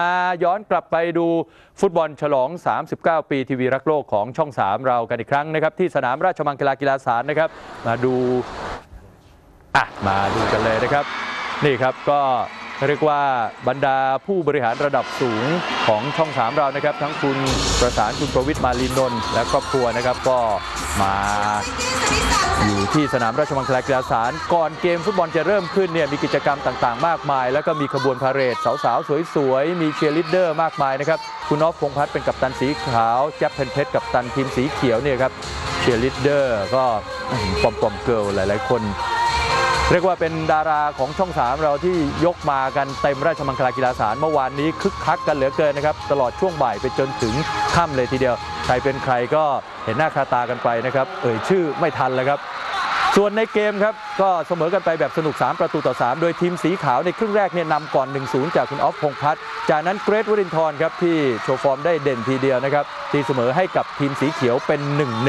มาย้อนกลับไปดูฟุตบอลฉลอง 39 ปีทีวีรักโลกของช่อง 3 เรากันอีกครั้งนะครับ ที่สนามราชมังคลากีฬาสารนะครับ มาดูอะมาดูกันเลยนะครับ นี่ครับก็เรียกว่าบรรดาผู้บริหารระดับสูงของช่อง 3 เรานะครับ ทั้งคุณประสานคุณประวิทย์มาลีนนท์และครอบครัวนะครับก็มา อยู่ที่สนามราชมังคลากีฬาสานก่อนเกมฟุตบอลจะเริ่มขึ้นเนี่ยมีกิจกรรมต่างๆ มากมาย แล้วก็มีขบวนพาเหรดสาวๆ สวยๆ มีเชียร์ลีดเดอร์มากมายนะครับ คุณนอฟพงพัฒน์เป็นกัปตันสีขาวแจ็คเพนเพชรกัปตันทีมสีเขียวเนี่ยครับเชียร์ลีดเดอร์ก็ปอมปอมๆเกิลหลายๆ คน เรียกว่าเป็นดาราของช่อง3เราที่ยกมากันเต็มราชมังคลากีฬาสารเมื่อวานนี้คึกคักกันเหลือเกินนะครับตลอดช่วงบ่ายไปจนถึงค่ำเลยทีเดียว ใครเป็นใครก็เห็นหน้าคาตากันไปนะครับ เอ่ยชื่อไม่ทันแล้วครับ ส่วนในเกมครับก็เสมอกันไปแบบสนุก 3 ประตูต่อ 3 โดยทีมสีขาวในครึ่งแรกเนี่ยนำก่อน 1-0 จากคุณออฟพงษ์พัฒน์จากนั้นเกรทวรินทร์ครับที่โชว์ฟอร์มได้เด่นทีเดียวนะครับตีเสมอให้กับทีมสีเขียวเป็น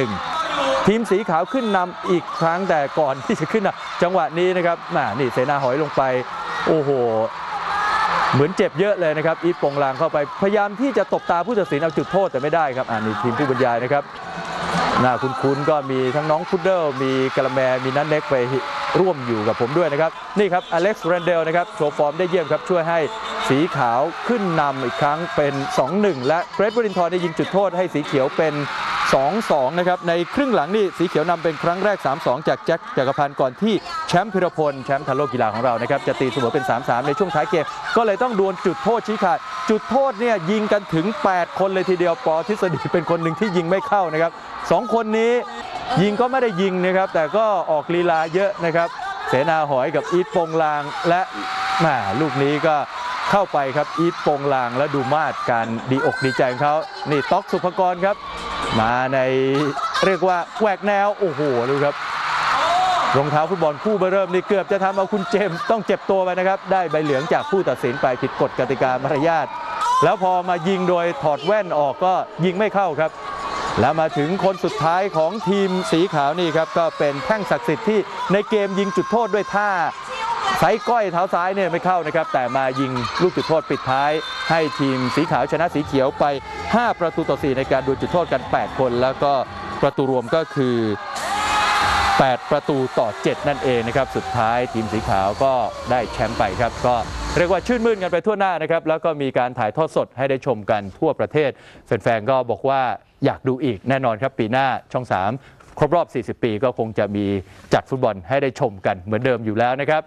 1-1 ทีมสีขาวขึ้นนำอีกครั้งแต่ก่อนที่จะขึ้นนะจังหวะนี้นะครับมานี่เสนาหอยลงไป โอ้โห เหมือนเจ็บเยอะเลยนะครับ อีทปงลางเข้าไปพยายามที่จะตบตาผู้ตัดสินเอาจุดโทษแต่ไม่ได้ครับอ่านี่ทีมผู้บรรยายนะครับหน้าคุ้นๆก็มีทั้งน้องพุดเดิลมีกะละแมมีนันเน็กไปร่วมอยู่กับผมด้วยนะครับ นี่ครับอเล็กซ์เรนเดลนะครับโชว์ฟอร์มได้เยี่ยมครับ ช่วยให้สีขาวขึ้นนำอีกครั้งเป็น 2-1 และเกรทวรินทร์ได้ยิงจุดโทษให้สีเขียวเป็น 2-2 นะครับ ในครึ่งหลังนี่สีเขียวนำเป็นครั้งแรก 3-2 จากแจ็คจักรพันธ์ก่อนที่แชมป์พิรพล แชมป์ทันโลกกีฬาของเรานะครับ จะตีเสมอเป็น 3-3 ในช่วงท้ายเกม ก็เลยต้องดวลจุดโทษชี้ขาด จุดโทษเนี่ยยิงกันถึง 8 คนเลยทีเดียวปอทฤษฎีเป็นคนหนึ่งที่ยิงไม่เข้านะครับสองคนนี้ยิงก็ไม่ได้ยิงนะครับ แต่ก็ออกลีลาเยอะนะครับ เสนาหอยกับอีทปงลางและแหมาลูกนี้ก็เข้าไปครับอีทปงลางและดูมาดการดีอกดีใจของเขานี่ต๊อกสุภกรครับ มาในเรียกว่าแหวกแนว โอ้โหดูครับรองเท้าฟุตบอลคู่เบอร์เริ่มนี่เกือบจะทำเอาคุณเจมส์ต้องเจ็บตัวไปนะครับ ได้ใบเหลืองจากผู้ตัดสินไปผิดกฎกติกามารยาทแล้วพอมายิงโดยถอดแว่นออกก็ยิงไม่เข้าครับ แล้วมาถึงคนสุดท้ายของทีมสีขาวนี่ครับ ก็เป็นแท่งศักดิ์สิทธิ์ที่ในเกมยิงจุดโทษด้วยท่า ไซก้อยเท้าซ้ายเนี่ยไม่เข้านะครับ แต่มายิงลูกจุดโทษปิดท้าย ให้ทีมสีขาวชนะสีเขียวไป 5 ประตูต่อ 4 ในการดวลจุดโทษกัน 8 คน แล้วก็ประตูรวมก็คือ 8 ประตูต่อ 7 นั่นเองนะครับ สุดท้ายทีมสีขาวก็ได้แชมป์ไปครับ ก็เรียกว่าชื่นมื่นกันไปทั่วหน้านะครับ แล้วก็มีการถ่ายทอดสดให้ได้ชมกันทั่วประเทศ แฟนๆ ก็บอกว่าอยากดูอีกแน่นอนครับปีหน้าช่อง 3 ครบรอบ 40 ปีก็คงจะมีจัดฟุตบอลให้ได้ชมกันเหมือนเดิมอยู่แล้วนะครับ